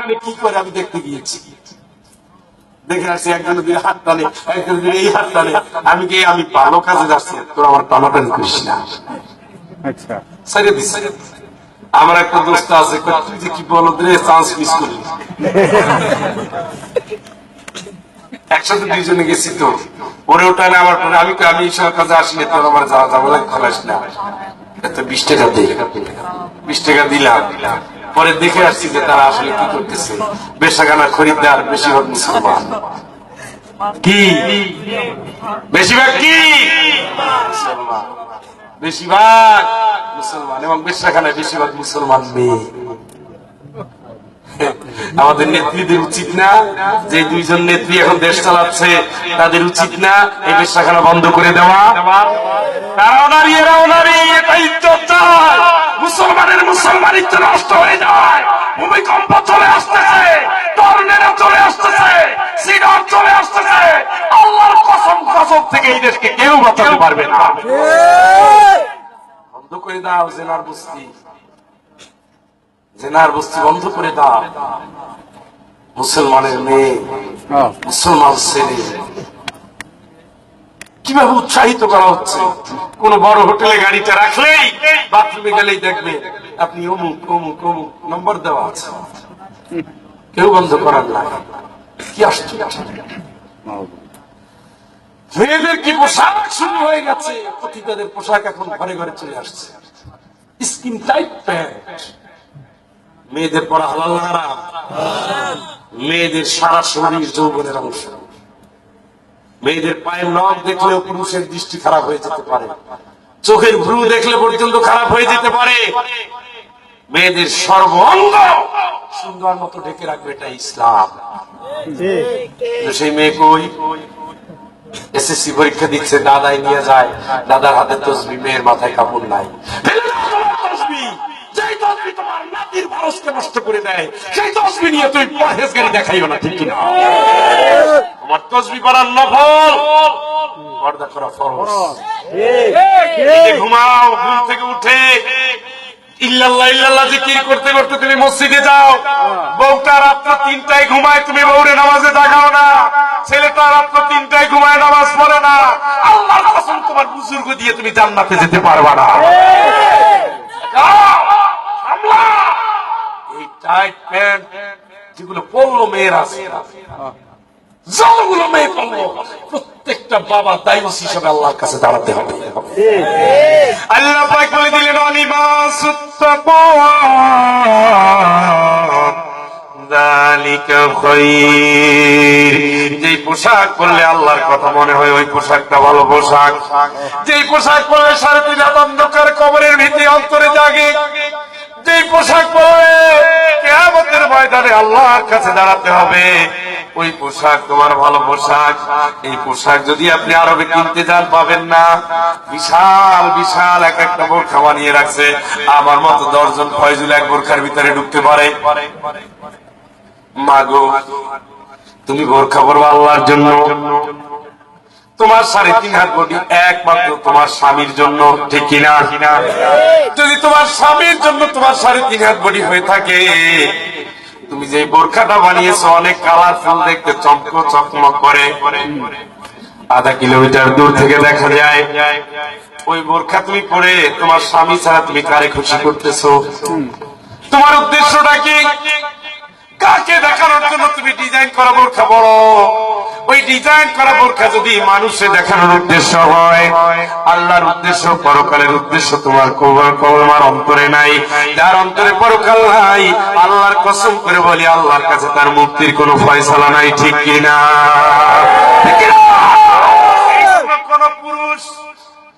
ওখানে কি করে আমি দেখতে গিয়েছি? দেখে আসছি একজন দুই হাত টানে একজন দুই এই হাত টানে আমি কি আমি ভালো কাজে যাচ্ছি? তোর আমার টানাটানি করিস না। আচ্ছা। ছেড়ে দিস। আমার একটা দোস্ত আছে তুই যে কি বলো রে চান্স মিস করলি একসাথে দুইজনে গেছি তো। ওরে ওটা না আমার আমি আমি এইসব কাজে আসিনি তোর আমার যাওয়া যাব লাগে খালাস না। এত বিশ টাকা দে। বিশ টাকা দিলাম। পরে দেখে আসছি যে তারা আসলে কি করতেছে। বেশাগানা খরিদ্দার, বেশিরভাগ মুসলমান। কি? বেশিরভাগ কি? মুসলমান। বেশিরভাগ মুসলমান এবং বেশাখানায় বেশিরভাগ মুসলমান মেয়ে। আমাদের নেত্রীদের উচিত না যে দুইজন নেত্রী এখন দেশ চালাচ্ছে তাদের উচিত না এই বেশাখানা বন্ধ করে দেওয়া। তারাও নারী এরাও নারী এটা ইজ্জত চায় মুসলমানের মুসলমানিত্ব নষ্ট হয়ে যায়। ভূমিকম্প চলে আসতেছে তরুণেরা চলে আসতেছে সিডর চলে আসতেছে। আল্লাহর কসম কসম থেকে এই দেশকে কেউ বাঁচাতে পারবে না। বন্ধ করে দাও জেনার বস্তি। জেনার বস্তি বন্ধ করে দাও। মুসলমানের মেয়ে হ্যাঁ। মুসলমান ছেলে। কীভাবে উৎসাহিত করা হচ্ছে? কোন বড় হোটেলে গাড়িটা রাখলেই বাথরুমে গেলেই দেখবে আপনি অমুক অমুক অমুক নম্বর দেওয়া আছে। কেউ বন্ধ করার না কি আসছে মেয়েদের কি পোশাক শুরু হয়ে গেছে? পতিতাদের পোশাক এখন ঘরে ঘরে চলে আসছে। Skin tight pant. মেয়েদের পড়া হালাল না হারাম? মেয়েদের সারা শরীর যৌবনের অংশ। মেয়েদের পায়ের নখ দেখলেও পুরুষের দৃষ্টি খারাপ হয়ে যেতে পারে। চোখের ভ্রু দেখলে পর্যন্ত খারাপ হয়ে যেতে পারে। মেয়েদের সর্ব অঙ্গ সুন্দর মতো ঢেকে রাখবে এটা ইসলাম। সেই মেয়ে কই? এসএসসি পরীক্ষা দিচ্ছে, দাদাই নিয়ে যায়। দাদার হাতে তসবি, মেয়ের মাথায় কাপড় নাই। তোমার তসবি। তোমার নাতির ভারসকে নষ্ট করে দেয় সেই তসবি নিয়ে তুই পরহেজগারি দেখাইও না ঠিক কিনা? তসবি করার নফল। পর্দা করা ফরজ। ঘুমাও ঘুম থেকে উঠে। ইল্লাল্লাহ ইল্লাল্লাহ জিকির করতে করতে তুমি মসজিদে যাও। বউটা রাত্র তিনটায় ঘুমায় তুমি বউরে নামাজে জাগাও না। ছেলেটা রাত্র তিনটায় ঘুমায় নামাজ পড়ে না। আল্লাহর কসম তোমার বুজুর্গ দিয়ে তুমি জান্নাতে যেতে পারবা না। টাইট প্যান্ট যেগুলো পড়ল যতগুলো মেয়ে পড়ল প্রত্যেকটা বাবা হিসাবে আল্লাহর কাছে দাঁড়াতে হবে। আল্লাহ পাক বলে দিলেন খায়র যেই পোশাক পরলে আল্লাহর কথা মনে হয়, ওই পোশাকটা ভালো পোশাক। যেই পোশাক পরলে সাড়ে তিন অন্ধকার কবরের ভিতরে অন্তরে জাগে। যেই পোশাক পরলে কেয়ামতের ময়দানে আল্লাহর কাছে দাঁড়াতে হবে। ওই পোশাক তোমার ভালো পোশাক। এই পোশাক যদি আপনি আরবে কিনতে যান, পাবেন না। বিশাল বিশাল এক একটা বোরখা বানিয়ে রাখছে। আমার মতো দশজন ফয়জুল এক বোরখার ভিতরে ঢুকতে পারে। মাগো, তুমি বোরখা পরবো আল্লাহর জন্য। তোমার সাড়ে তিন হাত বডি একমাত্র তোমার স্বামীর জন্য, ঠিক কিনা? যদি তোমার স্বামীর জন্য তোমার সাড়ে তিন হাত বডি হয়ে থাকে, তুমি যে বোরখাটা বানিয়েছো, অনেক কালারফুল দেখতে, চমক, চকমক করে। আধা কিলোমিটার দূর থেকে দেখা যায়, ওই বোরখা তুমি পরে তোমার স্বামী ছাড়া তুমি কারে খুশি করতেছো? তোমার উদ্দেশ্যটা কি? কাকে দেখানোর জন্য তুমি ডিজাইন করা বোরখা বড় ওই ডিজাইন করা বোরখা যদি মানুষে দেখানোর উদ্দেশ্য হয়, আল্লাহর উদ্দেশ্য, পরকালের উদ্দেশ্য তোমার কবর কবর অন্তরে নাই। যার অন্তরে পরকাল নাই, আল্লাহর কসম করে বলি, আল্লাহর কাছে তার মুক্তির কোনো ফয়সালা নাই, ঠিক কিনা? ঠিক কিনা?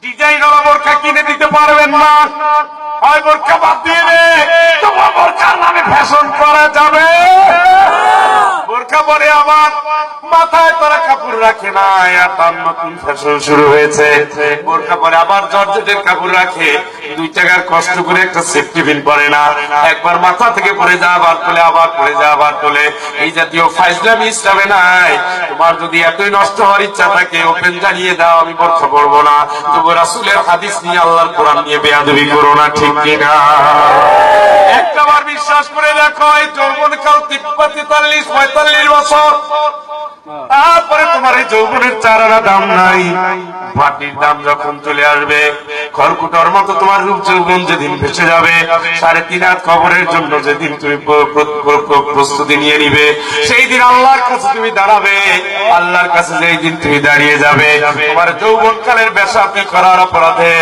ডিজাইন ওরা বোরখা কিনে দিতে পারবেন না। হয় বোরখা বাদ দিয়ে তোমার বোরখার নামে ফ্যাশন করা যাবে। বোরখা পরে আবার মাথায় তারা কাপড় রাখে না তার নতুন ফ্যাশন শুরু হয়েছে। বোরকা পরে আবার জর্জেটের কাপড় রাখে। দুই টাকার কষ্ট করে একটা সেফটি পিন পরে না। একবার মাথা থেকে পড়ে যা, আবার তোলে, আবার পড়ে যা, আবার তোলে। এই জাতীয় ফাইজলামি ইসলামে নাই। তোমার যদি এতই নষ্ট হওয়ার ইচ্ছা থাকে ওপেন জানিয়ে দাও, আমি বর্ষা পড়ব না। তবু রাসুলের হাদিস নিয়ে আল্লাহর কোরআন নিয়ে বেয়াদবি করো না, ঠিক কিনা? একটাবার বিশ্বাস করে দেখো এই যৌবন কাল তিপ্পা তেতাল্লিশ পঁয়তাল্লিশ বছর। তারপরে তোমার এই যৌবনের চারানা দাম নাই। মাটির দাম যখন চলে আসবে, খড়কুটার মতো তোমার রূপ যৌবন যেদিন ভেসে যাবে, সাড়ে তিন হাত খবরের জন্য যেদিন তুমি প্রস্তুতি নিয়ে নিবে, সেই দিন আল্লাহর কাছে তুমি দাঁড়াবে। আল্লাহর কাছে যেই দিন তুমি দাঁড়িয়ে যাবে, তোমার যৌবন কালের বেসাপি করার অপরাধে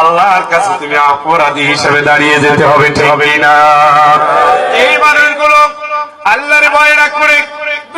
আল্লাহর কাছে তুমি অপরাধী হিসেবে দাঁড়িয়ে যেতে হবে, ঠিক হবে না এই মানুষগুলো আল্লাহর ভয় না করে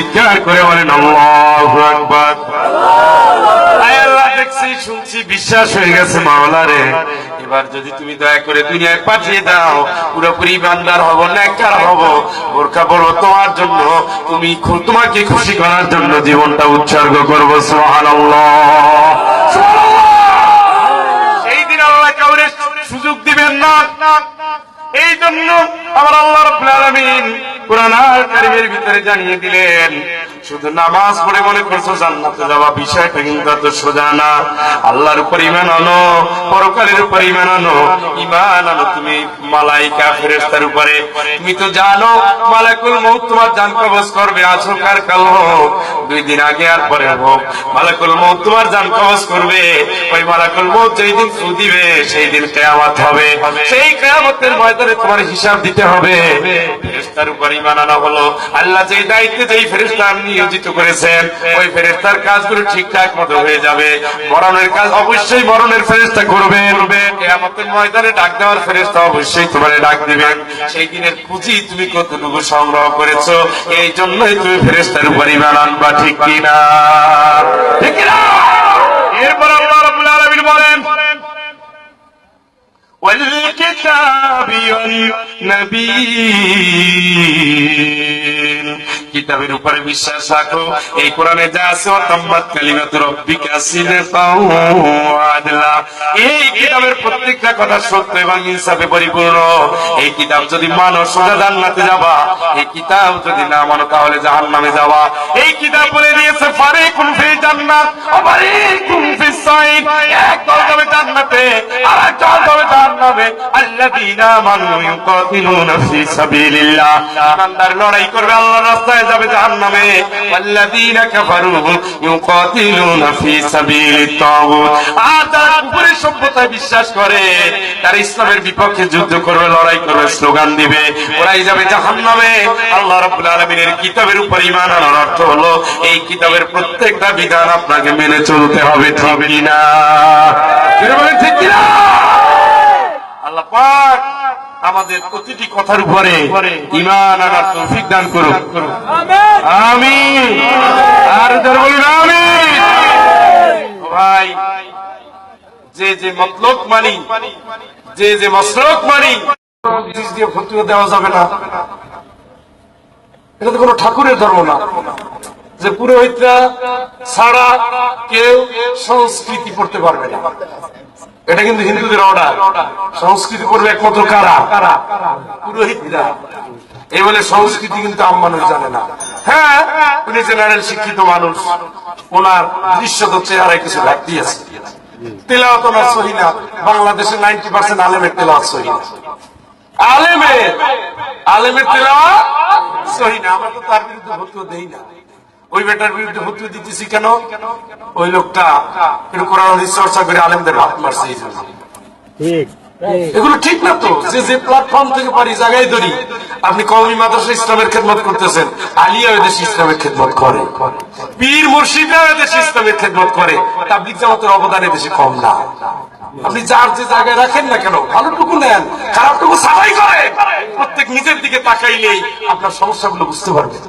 চিৎকার করে বলেন দেখছি শুনছি বিশ্বাস হয়ে গেছে এবার যদি তুমি দয়া করে দুনিয়ায় পাঠিয়ে দাও, পুরোপুরি বান্দার বড় তোমার জন্য, তুমি তোমাকে খুশি করার জন্য জীবনটা উৎসর্গ করব সুবহানাল্লাহ! সেই দিন আল্লাহ কাউরে সুযোগ দিবেন না। এই জন্য আমার আল্লাহ রাব্বুল ভিতরে জানিয়ে দিলেন, শুধু নামাজ পড়ে মনে করছ জান্নাতে যাওয়া বিষয়টা কিন্তু সোজা না। আল্লাহর উপর ইমান আনো, পরকালের উপর ইমান আনো ইমান আনো তুমি মালাইকা, ফেরেশতার উপরে। তুমি তো জানো, মালাকুল মউত তোমার জান কবজ করবে আজ হোক আর কাল হোক, দুই দিন আগে আর পরে হোক। মালাকুল মউত তোমার জান কবজ করবে, ওই মালাকুল মউত যেই দিন দিবে, সেই দিন কেয়ামত হবে। সেই কেয়ামতের ময়দানে তোমার হিসাব দিতে হবে। ফেরেশতার উপর ইমান আনা হলো। আল্লাহ যেই দায়িত্বে যেই ফেরেশতা নিয়োজিত করেছেন, ওই ফেরেশতার কাজগুলো ঠিকঠাক মতো হয়ে যাবে। মরণের কাজ অবশ্যই মরণের ফেরেশতা করবে কেয়ামতের ময়দানে ডাক দেওয়ার ফেরেশতা অবশ্যই তোমার ডাক দিবেন। সেই দিনের পুঁজি তুমি কতটুকু সংগ্রহ করেছ, এই জন্যই তুমি ফেরেশতার উপর ইমান আনবা, ঠিক কিনা? ঠিক কিনা? এরপর আল্লাহ রাব্বুল আলামিন বলেন والكتاب والنبيين কিতাবের উপরে বিশ্বাস রাখো এই কোরআনে যা আছে অতম্মাত কালিমাতু রব্বিকা সিদকাও ওয়া আদলা এই কিতাবের প্রত্যেকটা কথা সত্য এবং ইনসাফে পরিপূর্ণ এই কিতাব যদি মানো সোজা জান্নাতে যাবা এই কিতাব যদি না মানো তাহলে জাহান্নামে যাওয়া এই কিতাব বলে দিয়েছে ফারিকুন ফি জান্নাত ওয়া ফারিকুন ফিস সাইদ এক দল ফি সাবিলিল্লাহ। লড়াই করবে, আল্লাহর রাস্তায় যাবে কাফারু ইউকাতিলুনা ফি সাবিলিত তাগুত। সভ্যতায় বিশ্বাস করে, তারা ইসলামের বিপক্ষে যুদ্ধ করবে, লড়াই করবে, স্লোগান দিবে। ওরাই যাবে জাহান্নামে। আল্লাহ রাব্বুল আলামিনের কিতাবের উপর ঈমান আনার অর্থ হলো, এই কিতাবের প্রত্যেকটা বিধান আপনাকে মেনে চলতে হবে, ঠিক বলেন ঠিক কিনা? আল্লাহ পাক আমাদের প্রতিটি কথার উপরে ঈমান আনার তৌফিক দান করুন আমিন। আর বলুন, আমিন। ও ভাই, যে যে মতলব মানি, যে যে মসলক মানি দিয়ে ফতুয়া দেওয়া যাবে না। এটা তো কোনো ঠাকুরের ধর্ম না। যে পুরোহিতরা ছাড়া কেউ সংস্কৃতি পড়তে পারবে না। এটা কিন্তু হিন্দুদের অর্ডার সংস্কৃতি পড়বে একমাত্র কারা? পুরোহিতরা। এই বলে সংস্কৃতি কিন্তু আম মানুষ জানে না। হ্যাঁ উনি জেনারেল শিক্ষিত মানুষ। ওনার দৃশ্যত চেহারায় কিছু ঘাটতি আছে। তেলাওয়াত সহি না। নাইনটি পার্সেন্ট আলেমের তেলাওয়াত সহি না। আলেমের? আলেমের সহি না। আমরা তো তার বিরুদ্ধে দেই না। ওই বেটার বিরুদ্ধে ভর্তি দিতেছি কেন? ওই লোকটা একটু কোরআন চর্চা করে আলেমদের ভাত মারছে এই জন্য। ঠিক এগুলো ঠিক না তো? যে যে প্ল্যাটফর্ম থেকে পারি জায়গায় ধরি। আপনি কওমি মাদ্রাসা ইসলামের খেদমত করতেছেন আলিয়া এদেশ ইসলামের খেদমত করে। পীর মুর্শিদা এদেশ ইসলামের খেদমত করে। তাবলিক জামাতের অবদান এদেশে কম না। আপনি যার যে জায়গায় রাখেন না কেন ভালোটুকু নেন খারাপটুকু সাফাই করে প্রত্যেক নিজের দিকে তাকাইলেই আপনার সমস্যাগুলো বুঝতে পারবেন।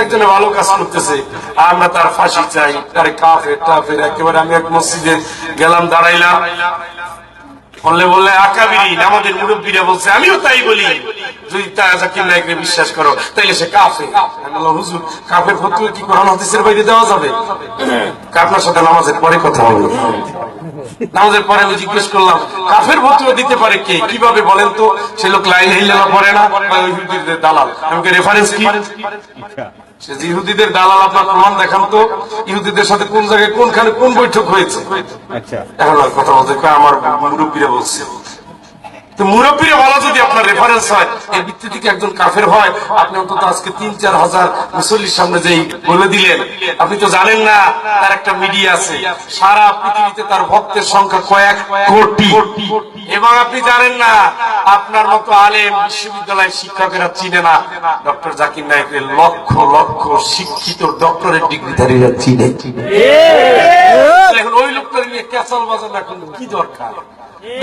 একজনে ভালো কাজ করতেছে আমরা তার ফাঁসি চাই, তার টাফের একেবারে আমি এক মসজিদে গেলাম, দাঁড়াইলাম। বললে বললে আমাদের মুরব্বীরা বলছে, আমিও তাই বলি। যদি জাকির বিশ্বাস করো, তাইলে সে কাফে হুজুর, কাফের ফতুয়া কি কোরআন হাদিসের বাইরে দেওয়া যাবে? আপনার সাথে নামাজের পরে কথা হবে নামাজের পরে আমি জিজ্ঞেস করলাম কাফের দিতে পারে কে? কীভাবে বলেন তো? সে লোক লাইন পড়ে না দালাল। আমাকে রেফারেন্স কি? ইহুদিদের দালাল আপনার প্রমাণ দেখান তো ইহুদিদের সাথে কোন জায়গায় কোনখানে কোন বৈঠক হয়েছে? এখন কথা বলতে আমার মুরব্বীরা বলছে। তো মুরব্বীরা বলা যদি আপনার রেফারেন্স হয় এর ভিত্তি থেকে একজন কাফের হয় আপনি অন্তত আজকে তিন চার হাজার মুসল্লির সামনে যেই বলে দিলেন আপনি তো জানেন না তার একটা মিডিয়া আছে। সারা পৃথিবীতে তার ভক্তের সংখ্যা কয়েক কোটি। এবং আপনি জানেন না আপনার মতো আলেম বিশ্ববিদ্যালয়ের শিক্ষকেরা চিনে না। ডক্টর জাকির নায়কের লক্ষ লক্ষ শিক্ষিত ডক্টরেট ডিগ্রিধারীরা চিনে। এখন ওই লোকটা নিয়ে ক্যাসাল বাজার এখন কি দরকার?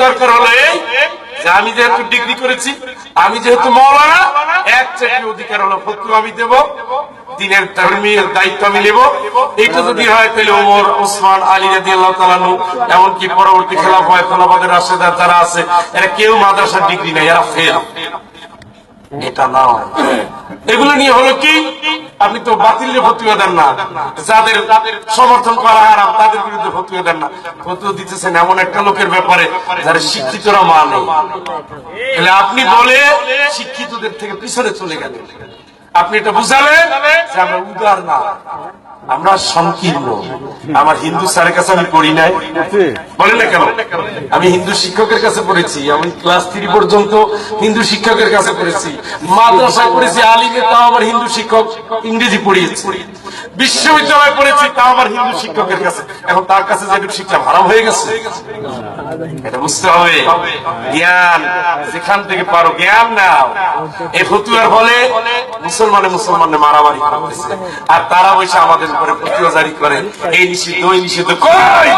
দরকার হলো এই আমি যেহেতু ডিগ্রি করেছি, আমি যেহেতু মৌলানা, এক চাকরি অধিকার হলো ফতুয়া আমি দেব, দিনের ধর্মীয় দায়িত্ব আমি নেব। এইটা যদি হয় তাহলে ওমর, ওসমান, আলী রাজি আল্লাহ তালানু এমনকি পরবর্তী খেলাফ হয় খেলাফাদের রাশেদার যারা আছে, এরা কেউ মাদ্রাসার ডিগ্রি নেই এরা ফেল এটা না এগুলো নিয়ে হলো কি? আপনি তো বাতিল ফতুয়া দেন না। যাদের সমর্থন করা হারাম তাদের বিরুদ্ধে ফতুয়া দেন না। ফতুয়া দিতেছেন এমন একটা লোকের ব্যাপারে যারা শিক্ষিতরা মানে। তাহলে আপনি বলে শিক্ষিতদের থেকে পিছনে চলে গেলেন। আপনি এটা বুঝালেন যে আমরা উদার না। আমরা সংকীর্ণ। আমার হিন্দু স্যারের কাছে আমি পড়ি নাই। বলেন না কেন? আমি হিন্দু শিক্ষকের কাছে পড়েছি। আমি ক্লাস থ্রি পর্যন্ত হিন্দু শিক্ষকের কাছে পড়েছি। মাদ্রাসায় পড়েছি আলিমে তাও আমার হিন্দু শিক্ষক ইংরেজি পড়িয়েছি। বিশ্ববিদ্যালয়ে পড়েছি তাও আমার হিন্দু শিক্ষকের কাছে। এখন তার কাছে যেটুকু শিক্ষা হারাম হয়ে গেছে। এটা বুঝতে হবে। জ্ঞান যেখান থেকে পারো জ্ঞান নাও। এই ফতুয়ার ফলে মুসলমানে মুসলমানে মারামারি আর তারা বসে আমাদের উপরে ফতুয়া জারি করে এই নিষিদ্ধ, ওই নিষিদ্ধ। কই?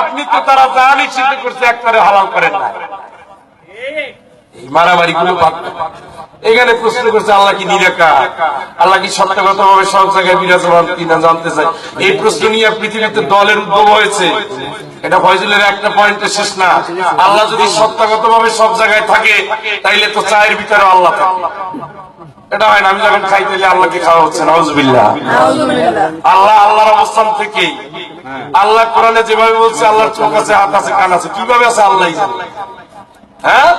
আপনি তো তারা যা নিষিদ্ধ করছে একবারে হালাল করেন দলের উদ্ভব হয়েছে। এটা ফয়জুলের একটা পয়েন্টে শেষ না। আল্লাহ যদি সত্যগত ভাবে সব জায়গায় থাকে, তাইলে তো চায়ের ভিতরে আল্লাহ থাকে। এটা হয় না আমি যখন খাই তাইলে আল্লাহকে খাওয়া হচ্ছে নাউজুবিল্লাহ। আল্লাহ আল্লাহর অবস্থান থেকে আল্লাহ কোরআনে যেভাবে বলছে আল্লাহর চোখ আছে হাত আছে কান আছে কীভাবে আছে আল্লাহ হ্যাঁ?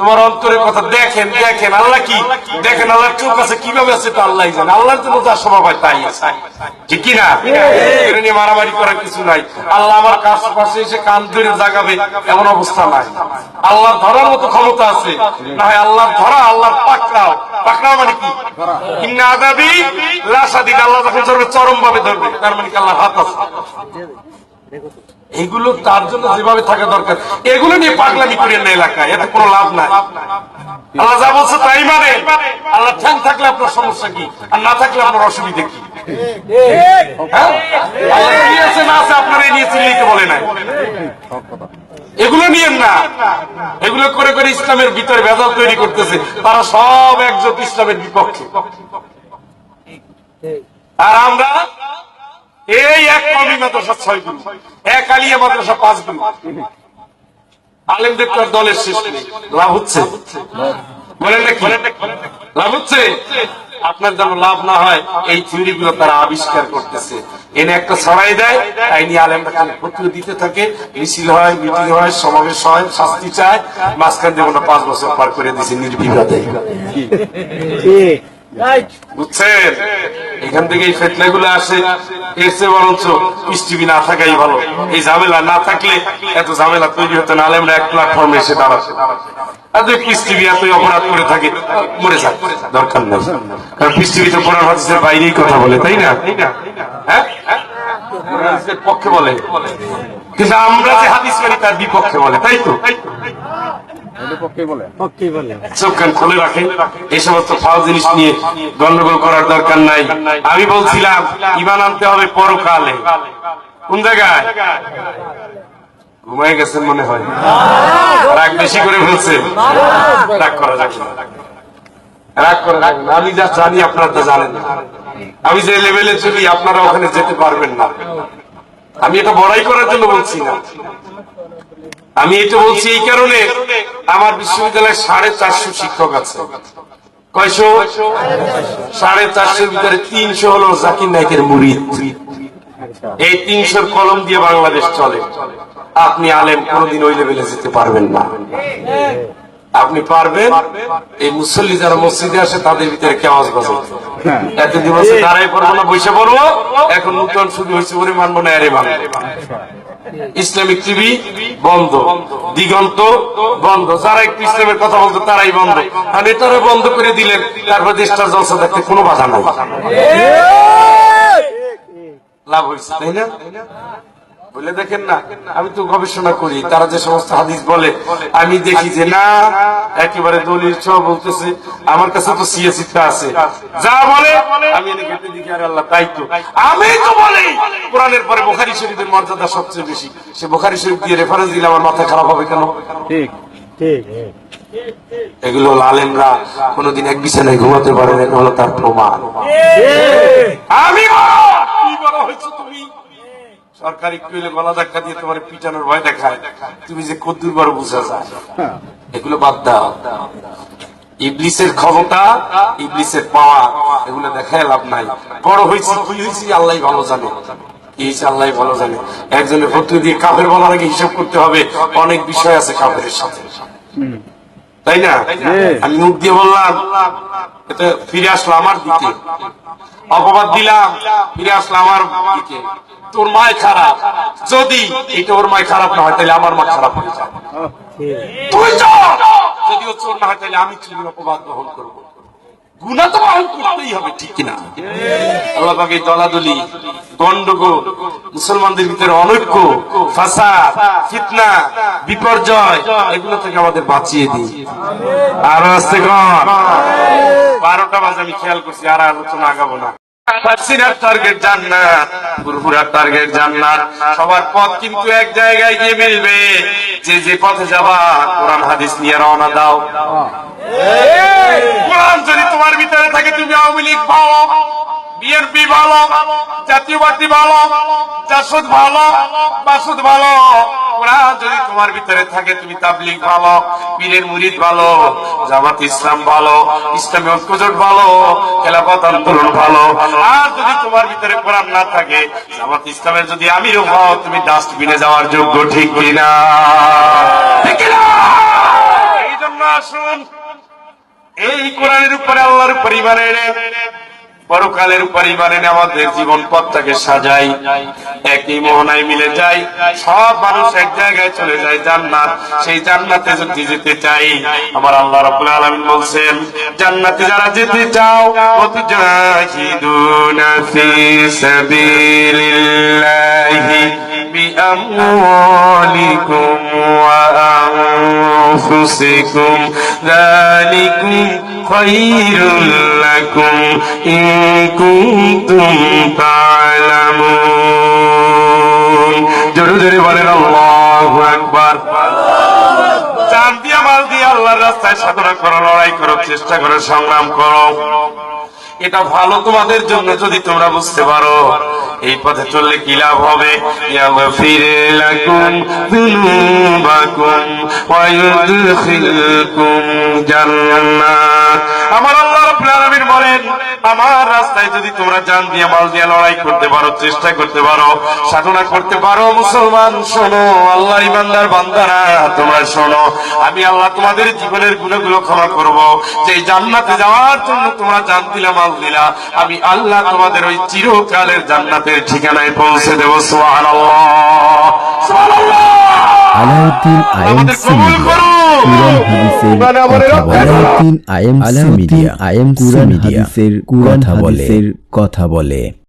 তোমার কথা দেখেন দেখেন, আল্লাহ কি? দেখেন চোখ আছে, কীভাবে আছে আল্লাহ জানে। আল্লাহর জন্য যা স্বভাব হয় তাই আছে। ঠিক নিয়ে মারামারি করার কিছু নাই। আল্লাহ আমার কাছ পাশে এসে কান ধরে জাগাবে, এমন অবস্থা নাই। আল্লাহর ধরার মতো ক্ষমতা আছে। না হয় আল্লাহর ধরা, আল্লাহর পাকড়াও। পাকড়াও মানে কি? ইন্না আদাবি আল্লাহ যখন ধরবে চরম ভাবে ধরবে। তার মানে কি আল্লাহর হাত আছে? এগুলো তার জন্য যেভাবে থাকা দরকার, এগুলো নিয়ে পাগলামি করেন না এলাকায়, এতে কোনো লাভ নাই। আল্লাহ যা বলছে তাই মানে। আল্লাহ ঠ্যাং থাকলে আপনার সমস্যা কি, আর না থাকলে আপনার অসুবিধা কি? হ্যাঁ? ইসলামের ভিতরে ভেজাল তৈরি করতেছে। তারা সব একজোট ইসলামের বিপক্ষে। আর আমরা এই এক কমি মাদ্রাসা ছয় গুণ, এক আলিয়া মাদ্রাসা পাঁচ গুণ। আলেমদের তো দলের শেষ লাভ হচ্ছে? বলেন লাভ হচ্ছে? আপনার যেন লাভ না হয়, এই থিওরি গুলো তারা আবিষ্কার করতেছে। এনে একটা ছড়াই দেয়, তাই নিয়ে আলেমরা খালি ফটুয়ে দিতে থাকে। মিছিল হয়, মিটিং হয়, সমাবেশ হয়, শাস্তি চায়। মাঝখান দিয়ে পাঁচ বছর পার করে দিয়েছে নির্বিঘাতে বুঝছেন? এখান থেকে এই ফেতনা গুলো আসে। এসে বরঞ্চ পিস টিভি না থাকাই ভালো। এই ঝামেলা না থাকলে এত ঝামেলা তৈরি হতো না। আলেমরা এক প্ল্যাটফর্মে এসে দাঁড়াচ্ছে আর যে পিস টিভি এতই অপরাধ করে থাকে। মরে যাক, দরকার নেই। কারণ পিস টিভি তো কোরআন হাদিসের বাইরেই কথা বলে, তাই না? হ্যাঁ? কিন্তু আমরা যে হাদিস মানি, তার বিপক্ষে বলে, তাই তো? চোখ কান খুলে রাখেন। এই সমস্ত ফাল জিনিস নিয়ে গন্ডগোল করার দরকার নাই। আমি বলছিলাম ইমান আনতে হবে পরকালে। কোন জায়গায়? ঘুমায় গেছেন মনে হয়। রাগ বেশি করে ফেলছে রাগ করা যাবে রাগ করা আমি যা জানি আপনারা তা জানেন না। আমি যে লেভেলে চলি আপনারা ওখানে যেতে পারবেন না। আমি এটা বড়াই করার জন্য বলছি না। আমি এটা বলছি এই কারণে আমার বিশ্ববিদ্যালয়ে সাড়ে চারশো শিক্ষক আছে। কয়শো? সাড়ে চারশোর ভিতরে তিনশো হলো জাকির নায়কের মুরিদ। এই তিনশোর কলম দিয়ে বাংলাদেশ চলে। আপনি আলেম কোনদিন ওই লেভেলে যেতে পারবেন না। আপনি পারবেন? এই মুসল্লি যারা মসজিদে আসে তাদের ভিতরে কেওয়াজ বাজাতে এতদিন বলছে দাঁড়াই পড়ব না বসে পড়ব। এখন নূতন শুরু হয়েছে বলে মানবো না আরে ইসলামিক টিভি বন্ধ দিগন্ত বন্ধ। যারা একটু ইসলামের কথা বলতো তারাই বন্ধ। আর নেতারা বন্ধ করে দিলেন তারপর দেশটার জলসা দেখতে কোনো বাধা নাই। লাভ হয়েছে তাই না? বলে দেখেন না আমি তো গবেষণা করি তারা যে সমস্ত হাদিস বলে আমি দেখি যে না একেবারে দলিল সহ বলতেছে আমার কাছে তো সিএসি আছে। যা বলে আমি এনে ঘেটে দেখি আর আল্লাহ তাই তো। আমি তো বলি কোরআনের পরে বোখারি শরীফের মর্যাদা সবচেয়ে বেশি। সে বোখারি শরীফ দিয়ে রেফারেন্স দিলে আমার মাথা খারাপ হবে কেন? ঠিক ঠিক এগুলো হলো আলেমরা কোনোদিন এক বিছানায় ঘুমাতে পারে না হলো তার প্রমাণ। আমি কি বড় হয়েছো তুমি? সরকারি কইলে গলা ধাক্কা দিয়ে তোমার পিটানোর ভয় দেখায়। তুমি যে কদ্দুর বড় বুঝা যায় এগুলো বাদ দাও। ইবলিসের ক্ষমতা ইবলিসের পাওয়া এগুলো দেখায় লাভ নাই। বড় হয়েছি কি হয়েছি আল্লাহ ভালো জানে। আল্লাহ ভালো জানে। একজনের ফটো দিয়ে কাফের বলার আগে হিসাব করতে হবে অনেক বিষয় আছে কাফের সাথে। তাই না? আমি মুখ দিয়ে বললাম ফিরে আসলো আমার দিকে। অপবাদ দিলাম ফিরে আসলো আমার দিকে। তোর মায় খারাপ। যদি এটা ওর মায় খারাপ না হয় তাহলে আমার মা খারাপ হয়ে যাবে। তুই যদি ও চোর না হয় তাহলে আমি চুরির অপবাদ গ্রহণ করব। গুণা করতেই হবে, ঠিক কিনা? আল্লাহ পাকে দলাদলি গন্ডগোল মুসলমানদের ভিতরে অনৈক্য, ফাসাদ, ফিতনা, বিপর্যয়, এগুলো থেকে আমাদের বাঁচিয়ে দিই আরও আসতে কন বারোটা বাজে, আমি খেয়াল করছি, আর আলোচনা আগাবো না। ফার্সিনার টার্গেট জান্নাত ফুরফুরার টার্গেট জান্নাত। সবার পথ কিন্তু এক জায়গায় গিয়ে মিলবে। যে যে পথে যাবা কোরআন হাদিস নিয়ে রওনা দাও। কোরআন যদি তোমার ভিতরে থাকে তুমি আওয়ামী লীগ ভালো বিএনপি ভালো জাতীয় ভালো, জাসদ ভালো বাসদ ভালো। কোরআন যদি তোমার ভিতরে থাকে, তুমি তাবলিগ ভালো, পীরের মুরিদ ভালো, জামাত ইসলাম ভালো, ইসলামী ঐক্যজোট ভালো, খেলাফত আন্দোলন ভালো। আর যদি তোমার ভিতরে কোরআন না থাকে, জামাত ইসলামের যদি আমিরও হও, তুমি ডাস্টবিনে যাওয়ার যোগ্য ঠিক ঠিক এই জন্য আসুন, এই কোরআনের উপরে আল্লাহর এনে পরকালের পরিমাণে আমাদের জীবন পথটাকে সাজাই। একই মোহনায় মিলে যাই। সব মানুষ এক জায়গায় চলে যায় জান্নাত। সেই জান্নাতে যদি যেতে চাই, আমার আল্লাহ রাব্বুল আলামিন বলছেন, জান্নাতে যারা যেতে চাও ওয়াতুজাহিদুনা ফি সাবিলিল্লাহি। بأموالكم وأنفسكم ذلكم خير لكم إن كنتم تعلمون জোরে জোরে বলেন আল্লাহু আকবার জান দিয়া মাল দিয়ে আল্লাহর রাস্তায় সাধনা করো লড়াই করো চেষ্টা করো সংগ্রাম করো এটা ভালো তোমাদের জন্য যদি তোমরা বুঝতে পারো। এই পথে চললে কি লাভ হবে? আমার বলেন, আমার রাস্তায় যদি তোমরা দিয়ে মাল দিয়ে লড়াই করতে পারো, চেষ্টা করতে পারো, সাধনা করতে পারো, মুসলমান, শোনো আল্লাহ ইমানদার বান্দারা, তোমরা শোনো, আমি আল্লাহ তোমাদের জীবনের গুণগুলো ক্ষমা করব। যে জান্নাতে যাওয়ার জন্য তোমরা জান দিলে মাল দিলা আমি আল্লাহ তোমাদের ওই চিরকালের জান্নাতের ঠিকানায় পৌঁছে দেব সুবহানাল্লাহ। সুবহানাল্লাহ! আলাউদ্দিন আইএমসি মিডিয়া মানে আলাউদ্দিন আইএমসি মিডিয়া কথা বলে। কথা বলে।